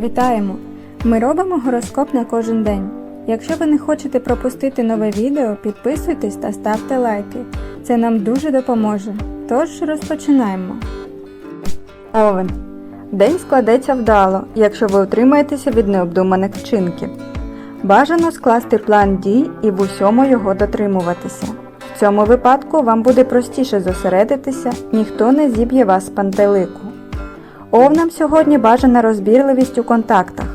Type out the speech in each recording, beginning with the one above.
Вітаємо! Ми робимо гороскоп на кожен день. Якщо ви не хочете пропустити нове відео, підписуйтесь та ставте лайки. Це нам дуже допоможе. Тож розпочинаємо. Овен. День складеться вдало, якщо ви утримаєтеся від необдуманих вчинків. Бажано скласти план дій і в усьому його дотримуватися. В цьому випадку вам буде простіше зосередитися, ніхто не зіб'є вас з пантелику. Овнам сьогодні бажана розбірливість у контактах.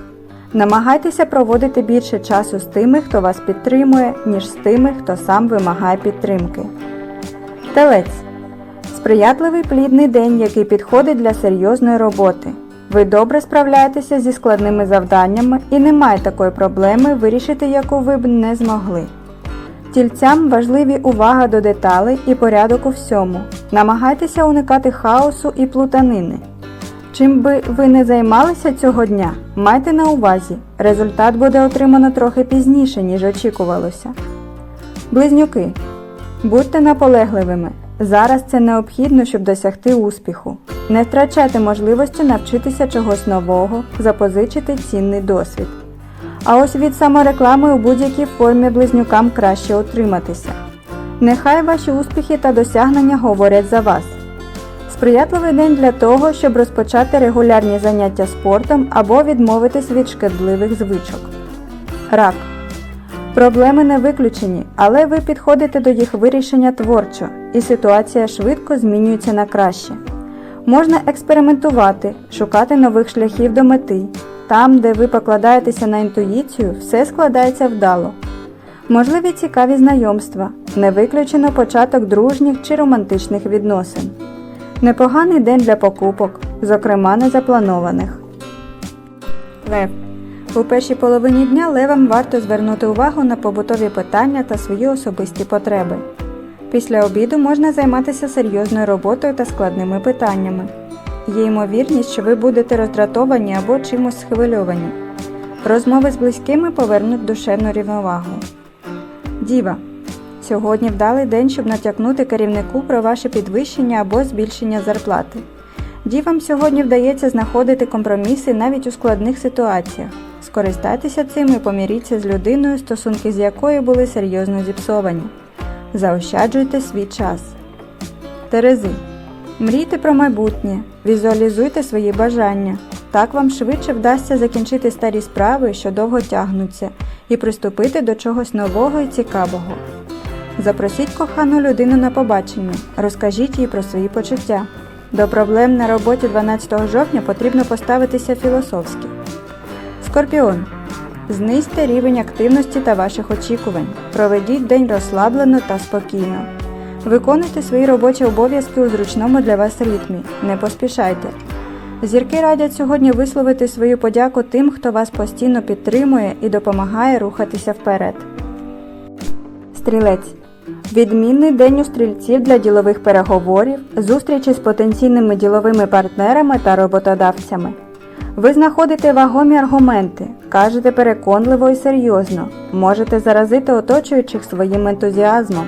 Намагайтеся проводити більше часу з тими, хто вас підтримує, ніж з тими, хто сам вимагає підтримки. Телець. Сприятливий плідний день, який підходить для серйозної роботи. Ви добре справляєтеся зі складними завданнями і немає такої проблеми, вирішити яку ви б не змогли. Тільцям важливі увага до деталей і порядок у всьому. Намагайтеся уникати хаосу і плутанини. Чим би ви не займалися цього дня, майте на увазі, результат буде отримано трохи пізніше, ніж очікувалося. Близнюки. Будьте наполегливими. Зараз це необхідно, щоб досягти успіху. Не втрачайте можливості навчитися чогось нового, запозичити цінний досвід. А ось від самореклами у будь-якій формі близнюкам краще утриматися. Нехай ваші успіхи та досягнення говорять за вас. Сприятливий день для того, щоб розпочати регулярні заняття спортом або відмовитись від шкідливих звичок. Рак. Проблеми не виключені, але ви підходите до їх вирішення творчо, і ситуація швидко змінюється на краще. Можна експериментувати, шукати нових шляхів до мети. Там, де ви покладаєтеся на інтуїцію, все складається вдало. Можливі цікаві знайомства, не виключено початок дружніх чи романтичних відносин. Непоганий день для покупок, зокрема незапланованих. Лев. У першій половині дня левам варто звернути увагу на побутові питання та свої особисті потреби. Після обіду можна займатися серйозною роботою та складними питаннями. Є ймовірність, що ви будете роздратовані або чимось схвильовані. Розмови з близькими повернуть душевну рівновагу. Діва. Сьогодні вдалий день, щоб натякнути керівнику про ваше підвищення або збільшення зарплати. Дівам сьогодні вдається знаходити компроміси навіть у складних ситуаціях. Скористайтеся цим і поміріться з людиною, стосунки з якою були серйозно зіпсовані. Заощаджуйте свій час. Терези. Мрійте про майбутнє, візуалізуйте свої бажання. Так вам швидше вдасться закінчити старі справи, що довго тягнуться, і приступити до чогось нового і цікавого. Запросіть кохану людину на побачення, розкажіть їй про свої почуття. До проблем на роботі 12 жовтня потрібно поставитися філософськи. Скорпіон. Знизьте рівень активності та ваших очікувань. Проведіть день розслаблено та спокійно. Виконуйте свої робочі обов'язки у зручному для вас ритмі. Не поспішайте. Зірки радять сьогодні висловити свою подяку тим, хто вас постійно підтримує і допомагає рухатися вперед. Стрілець. Відмінний день у стрільців для ділових переговорів, зустрічі з потенційними діловими партнерами та роботодавцями. Ви знаходите вагомі аргументи, кажете переконливо і серйозно, можете заразити оточуючих своїм ентузіазмом.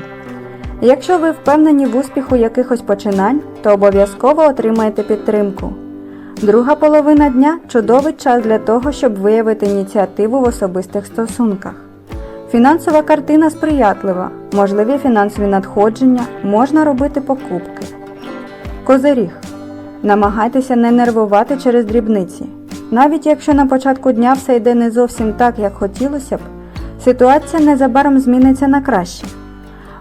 Якщо ви впевнені в успіху якихось починань, то обов'язково отримаєте підтримку. Друга половина дня чудовий час для того, щоб виявити ініціативу в особистих стосунках. Фінансова картина сприятлива, можливі фінансові надходження, можна робити покупки. Козиріг. Намагайтеся не нервувати через дрібниці. Навіть якщо на початку дня все йде не зовсім так, як хотілося б, ситуація незабаром зміниться на краще.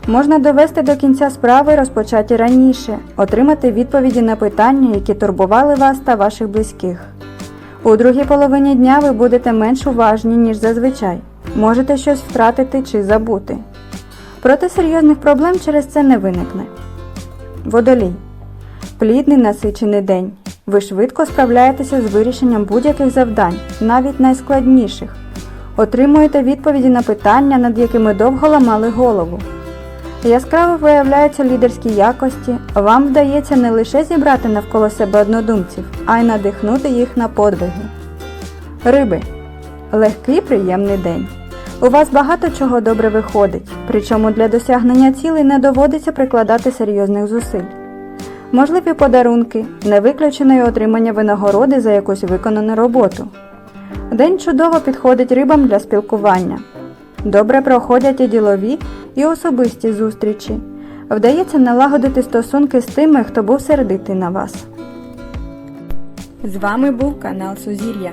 Можна довести до кінця справи, розпочаті раніше, отримати відповіді на питання, які турбували вас та ваших близьких. У другій половині дня ви будете менш уважні, ніж зазвичай. Можете щось втратити чи забути. Проте серйозних проблем через це не виникне. Водолій. Плідний насичений день. Ви швидко справляєтеся з вирішенням будь-яких завдань, навіть найскладніших. Отримуєте відповіді на питання, над якими довго ламали голову. Яскраво виявляються лідерські якості, вам вдається не лише зібрати навколо себе однодумців, а й надихнути їх на подвиги. Риби. Легкий приємний день. У вас багато чого добре виходить, причому для досягнення цілей не доводиться прикладати серйозних зусиль. Можливі подарунки, не виключено й отримання винагороди за якусь виконану роботу. День чудово підходить рибам для спілкування. Добре проходять і ділові, і особисті зустрічі. Вдається налагодити стосунки з тими, хто був сердитий на вас. З вами був канал Сузір'я.